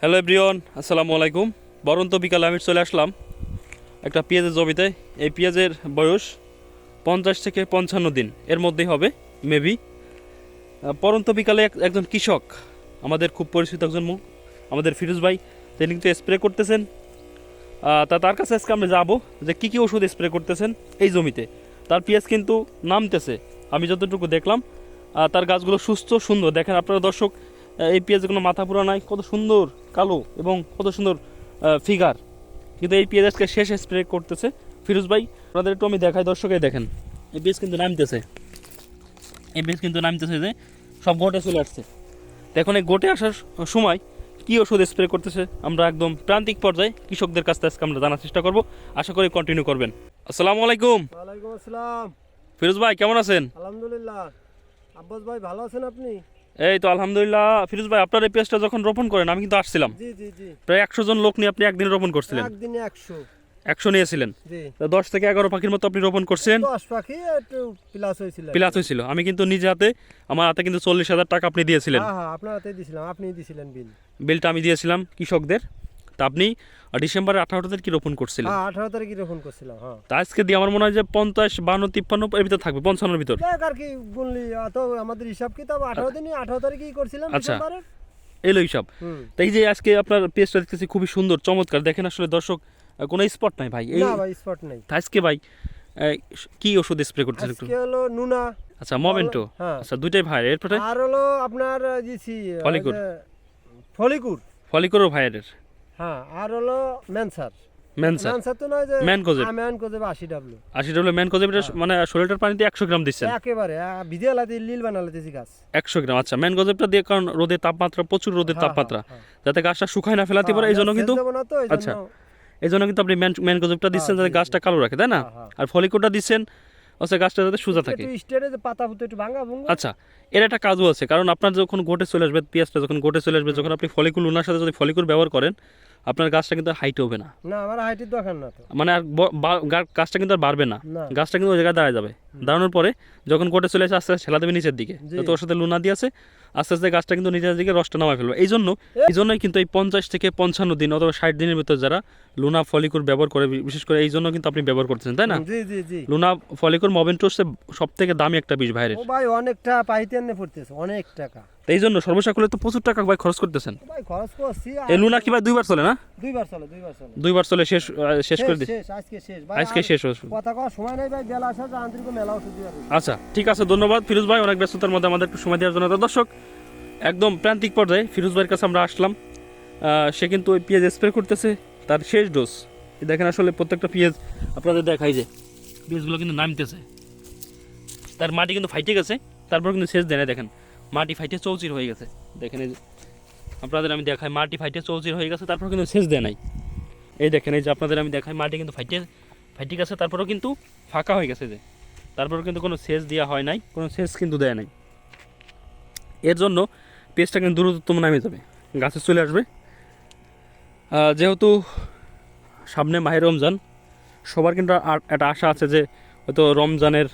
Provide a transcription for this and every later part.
Hello everyone, আসসালামু আলাইকুম। বরন্ত বিকালে আমি চলে আসলাম একটা পেঁয়াজের জমিতে। এই পেঁয়াজের বয়স পঞ্চাশ থেকে পঞ্চান্ন দিন। এর মধ্যেই হবে, মেবি। পরন্ত বিকালে এক- একজন কৃষক, আমাদের খুব পরিচিত একজন মুখ আমাদের ফিরোজ ভাই। তিনি কিন্তু স্প্রে করতেছেন। তা তার কাছে আজকে আমরা যাব যে কী কী ওষুধ স্প্রে করতেছেন এই জমিতে। তার পেঁয়াজ কিন্তু নামতেছে, আমি যতটুকু দেখলাম। তার গাছগুলো সুস্থ, সুন্দর। দেখেন আপনারা দর্শক এই পেঁয়াজের কোনো মাথা পুরা নাই কত সুন্দর কালো এবং কত সুন্দর ফিগার কিন্তু এই পেঁয়াজ আজকে শেষ স্প্রে করতেছে ফিরোজ ভাই। আপনাদের একটু আমি দেখাই দর্শকে দেখেন। এই পেঁয়াজ কিন্তু নামতেছে। এই পেঁয়াজ কিন্তু নামতেছে যে সব গোটে চলে আসছে। এখন এই গোটে আসার সময় কি ওষুধ স্প্রে করতেছে আমরা একদম প্রান্তিক পর্যায়ে কৃষকদের কাছ থেকে আজকে আমরা জানার চেষ্টা করব। আশা করি কন্টিনিউ করবেন। আসসালামু আলাইকুম। ওয়ালাইকুম আসসালাম। ফিরোজ ভাই কেমন আছেন? আলহামদুলিল্লাহ। আব্বাস ভাই ভালো আছেন আপনি? এই তো আলহামদুলিল্লাহ। ফিরোজ ভাই আপনার এই পেঁয়াজটা যখন রোপণ করেন আমি কিন্তু আসছিলাম। প্রায় একশো জন লোক নিয়ে আপনি একদিন রোপণ করছিলেন? একদিনে একশো। একশো নিয়েছিলেন? দশ থেকে এগারো পাখির মতো আপনি রোপণ করছেন? প্লাস হয়েছিল। আমি কিন্তু নিজে হাতে আমার হাতে কিন্তু চল্লিশ হাজার টাকা আপনি দিয়েছিলেন। হ্যাঁ হ্যাঁ আপনার হাতে দিয়েছিলাম আপনি দিয়েছিলেন বিল। বিলটা আমি দিয়েছিলাম কৃষকদের। তা আপনি ডিসেম্বরের আঠারো তারিখ কি রোপণ করছিলেন? হ্যাঁ আঠারো তারিখে রোপণ করছিলাম হ্যাঁ। তা আজকে দিয়ে আমার মনে হয় যে পঞ্চাশ বান্ন তিপ্পান্ন এর ভিতর থাকবে পঞ্চান্নর ভিতর। আর কি গুনলি অত আমাদের হিসাব কিতাব আঠারো দিনই আঠারো তারিখেই করছিলাম আচ্ছা। এলো হিসাব। তাই এই যে আজকে আপনার পেজটা দেখতেছি খুবই সুন্দর চমৎকার। দেখেন আসলে দর্শক কোনো স্পট নাই ভাই। এই না ভাই স্পট নাই। তা আজকে ভাই কি ওষুধ স্প্রে করতেছেন একটু? আজকে হলো নুনা। আচ্ছা মোমেন্টো? হ্যাঁ। আচ্ছা দুইটাই ভাই এরপরে? আর হলো আপনার দিছি ফলিকুর। ফলিকুর। ফলিকোরো ভাইয়ের। হ্যাঁ আর হলো ম্যানসার ম্যানসার ম্যানসার তো নয় যে ম্যানকোজেব। হ্যাঁ, ম্যানকোজেব আশি ডাব্লু আশি ডবল ম্যান কজেবিটা মানে শরীরটার পানিতে একশো গ্রাম দিচ্ছেন? একেবারে ভিজে লাতে লিল বানালাতেছি গাছ। একশো গ্রাম আচ্ছা ম্যান দিয়ে কারণ রোদের তাপমাত্রা প্রচুর রোদের হ্যাঁ, তাপমাত্রা। হ্যাঁ, যাতে গাছটা শুকায় না ফেলাতে পারে এই জন্য কিন্তু এই আচ্ছা। জন্য- এই জন্য কিন্তু আপনি দিচ্ছেন হ্যাঁ, যাতে গাছটা কালো রাখে তাই না? হ্যাঁ, হ্যাঁ। আর ফলিকোটা দিচ্ছেন হচ্ছে গাছটা যাতে সোজা থাকে। পাতা ফুটো একটু ভাঙা আচ্ছা এর একটা কাজও আছে কারণ আপনার যখন ঘটে চলে আসবে পেঁয়াজটা যখন ঘটে চলে আসবে যখন আপনি ফলিকুল উনার সাথে যদি ফলিকুল ব্যবহার করেন আপনার গাছটা কিন্তু হাইট হবে না। না আমার হাইটের দরকার না তো। মানে আর গাছটা কিন্তু আর বাড়বে না। গাছটা কিন্তু ওই জায়গায় দাঁড়ায় যাবে। দাঁড়ানোর পরে যখন গোটে চলে আসে আস্তে আস্তে ছেলা দেবে নিচের দিকে। তো ওর সাথে লুনা দিয়ে আছে। আস্তে আস্তে গাছটা কিন্তু নিচের দিকে রসটা নামায় ফেলবে। এই জন্য এই জন্যই কিন্তু এই পঞ্চাশ থেকে পঞ্চান্ন দিন অথবা ষাট দিনের ভিতর যারা লুনা ফলিকুর ব্যবহার করে বিশেষ করে এই জন্য কিন্তু আপনি ব্যবহার করতেছেন তাই না? লুনা ফলিকুর মবেন্টো হচ্ছে সব থেকে দামি একটা বীজ ভাইরের ভাই অনেকটা পাইতে এনে পড়তেছে অনেক টাকা। তো এই জন্য সর্বসাকুলে তো প্রচুর টাকা ভাই খরচ করতেছেন। ভাই খরচ করছি এই লুনা কি ভাই দুইবার চলে না? দুইবার চলে দুইবার চলে। দুইবার চলে শেষ শেষ করে দিই। শেষ আজকে শেষ। ভাই আজকে শেষ কথা কওয়ার সময় নাই ভাই বেলা আসা আন্তরিক মেলা ওষুধ দিয়ে। আচ্ছা ঠিক আছে ধন্যবাদ। ফিরোজ ভাই অনেক ব্যস্ততার মধ্যে আমাদের একটু সময় দেওয়ার জন্য। দর্শক একদম প্রান্তিক পর্যায়ে ফিরোজ ভাইয়ের কাছে আমরা আসলাম। আহ, সে কিন্তু ওই পেঁয়াজ স্প্রে করতেছে তার শেষ ডোজ দেখেন আসলে প্রত্যেকটা পেঁয়াজ আপনাদের দেখাই যে পেঁয়াজগুলো কিন্তু নামতেছে। তার মাটি কিন্তু ফাইটে গেছে তারপর কিন্তু শেষ দেয় না দেখেন। মাটি ফাইটে চৌচির হয়ে গেছে। দেখেন এই আপনাদের আমি দেখাই, মাটি ফাইটে চৌচির হয়ে গেছে তারপর কিন্তু শেষ দেয় নাই। এই দেখেন এই যে, আপনাদের আমি দেখাই, মাটি কিন্তু ফাইটে ফাইটে গেছে, তারপরেও কিন্তু ফাঁকা হয়ে গেছে যে। তারপর কিন্তু কোনো সেচ দেওয়া হয় নাই, কোনো সেচ কিন্তু দেয় নাই। এর জন্য পেস্টটা কিন্তু দ্রুততম নামে যাবে, গাছে চলে আসবে। যেহেতু সামনে মাহের রমজান, সবার কিন্তু একটা আশা আছে যে হয়তো রমজানের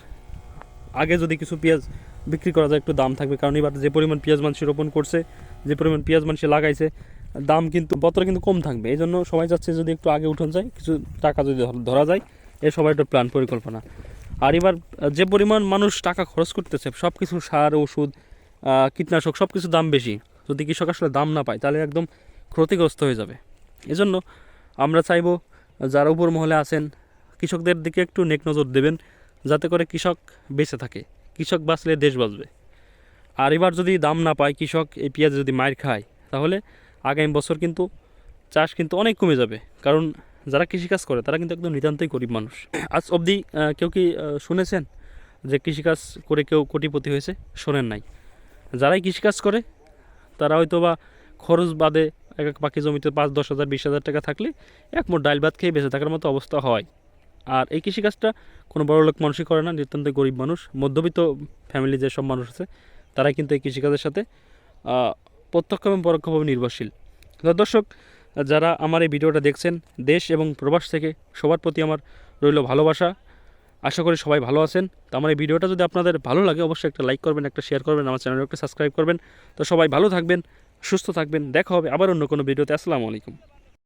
আগে যদি কিছু পেঁয়াজ বিক্রি করা যায়, একটু দাম থাকবে। কারণ এবার যে পরিমাণ পেঁয়াজ মানুষ রোপণ করছে, যে পরিমাণ পেঁয়াজ মানুষ লাগাইছে, দাম কিন্তু, বতরে কিন্তু কম থাকবে। এই জন্য সবাই চাচ্ছে যদি একটু আগে উঠন যায়, কিছু টাকা যদি ধরা যায়, এ সবাই একটা প্ল্যান পরিকল্পনা। আর এবার, যে পরিমাণ মানুষ টাকা খরচ করতেছে সব কিছু সার, ওষুধ কীটনাশক সব কিছু দাম বেশি। যদি কৃষক আসলে দাম না পায়, তাহলে একদম ক্ষতিগ্রস্ত হয়ে যাবে। এজন্য আমরা চাইব, যারা উপর মহলে আছেন, কৃষকদের দিকে একটু নেক নজর দেবেন, যাতে করে কৃষক বেঁচে থাকে। কৃষক বাঁচলে দেশ বাঁচবে। আর এবার যদি দাম না পায় কৃষক এই পেঁয়াজ যদি মার খায়, তাহলে আগামী বছর কিন্তু চাষ কিন্তু অনেক কমে যাবে। কারণ যারা কৃষিকাজ করে, তারা কিন্তু একদম নিতান্তই গরিব মানুষ। আজ অবধি কেউ কি শুনেছেন যে কৃষিকাজ করে কেউ কোটিপতি হয়েছে? শোনেন নাই। যারাই কৃষিকাজ করে, তারা হয়তো বা খরচ বাদে এক এক পাখি জমিতে পাঁচ, দশ হাজার, বিশ হাজার টাকা থাকলে এক মোট ডাল ভাত খেয়ে বেঁচে থাকার মতো অবস্থা হয়। আর এই কৃষিকাজটা কোনো বড় লোক মানুষই করে না, নিতান্ত গরিব মানুষ। মধ্যবিত্ত ফ্যামিলি যেসব মানুষ আছে, তারাই কিন্তু এই কৃষিকাজের সাথে প্রত্যক্ষ এবং পরোক্ষভাবে নির্ভরশীল। দর্শক, যারা আমার এই ভিডিওটা দেখছেন, দেশ এবং প্রবাস থেকে সবার প্রতি আমার রইল ভালোবাসা। আশা করি সবাই ভালো আছেন। তো আমার এই ভিডিওটা যদি আপনাদের ভালো লাগে, অবশ্যই একটা লাইক করবেন, একটা শেয়ার করবেন, আমার চ্যানেলটা একটা সাবস্ক্রাইব করবেন। তো সবাই ভালো থাকবেন, সুস্থ থাকবেন। দেখা হবে আবার অন্য কোনো ভিডিওতে। আসসালামু আলাইকুম।